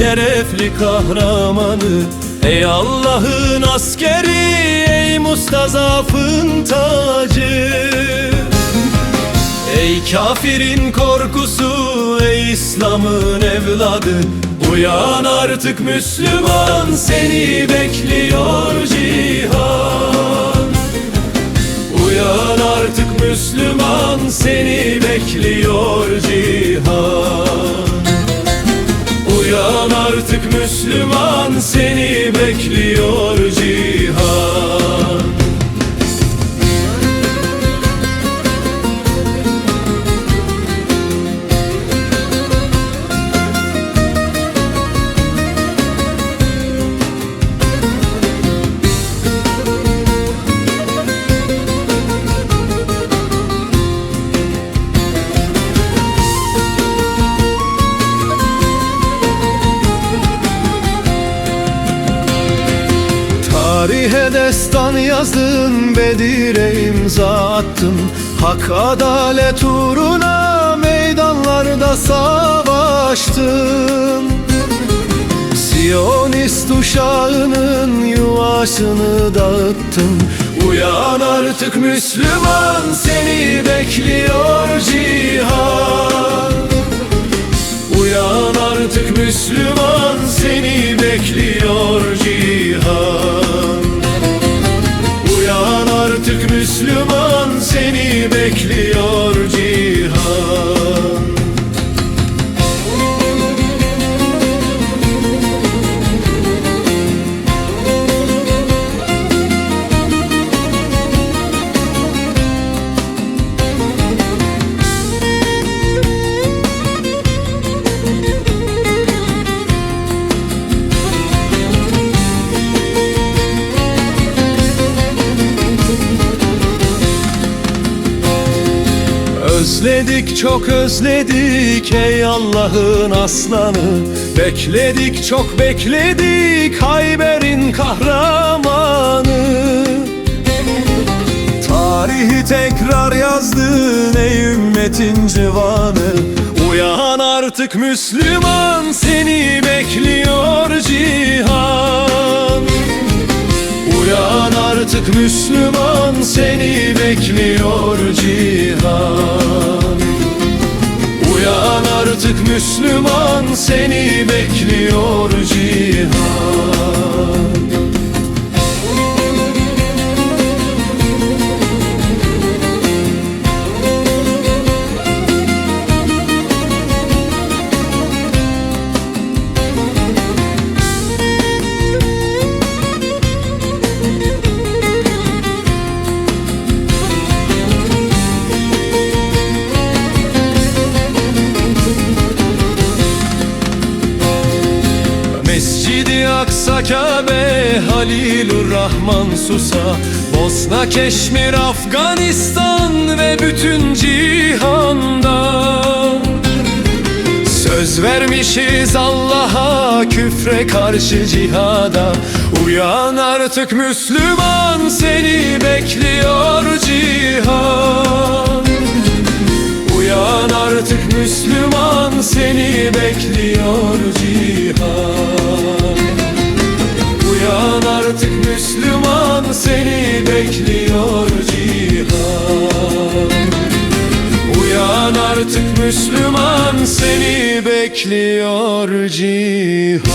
şerefli kahramanı. Ey Allah'ın askeri ey mustazafın tacı. Ey kafirin korkusu ey İslam'ın evladı. Uyan artık Müslüman seni bekliyor cihan. Uyan artık Müslüman seni bekliyor cihan artık Müslüman seni bekliyor Tarihe destan yazdın Bedir'e imza attın. Hak adalet uğruna meydanlarda savaştın. Siyonist uşağının yuvasını dağıttın. Uyan artık Müslüman seni bekliyor cihan. Uyan artık Müslüman seni Özledik çok özledik ey Allah'ın aslanı. Bekledik çok bekledik Hayber'in kahramanı. Tarihi tekrar yazdın ey ümmetin civanı. Uyan artık Müslüman seni bekliyor cihan. Uyan artık Müslüman seni bekliyor cihan artık Müslüman seni bekliyor cihan Aksa Kabe Halilur Rahman Susa. Bosna Keşmir Afganistan ve bütün cihanda. Söz vermişiz Allah'a küfre karşı cihada. Uyan artık Müslüman seni bekliyor cihan. Uyan artık Müslüman seni bekliyor cihan bekliyor cihan. Uyan artık Müslüman seni bekliyor cihan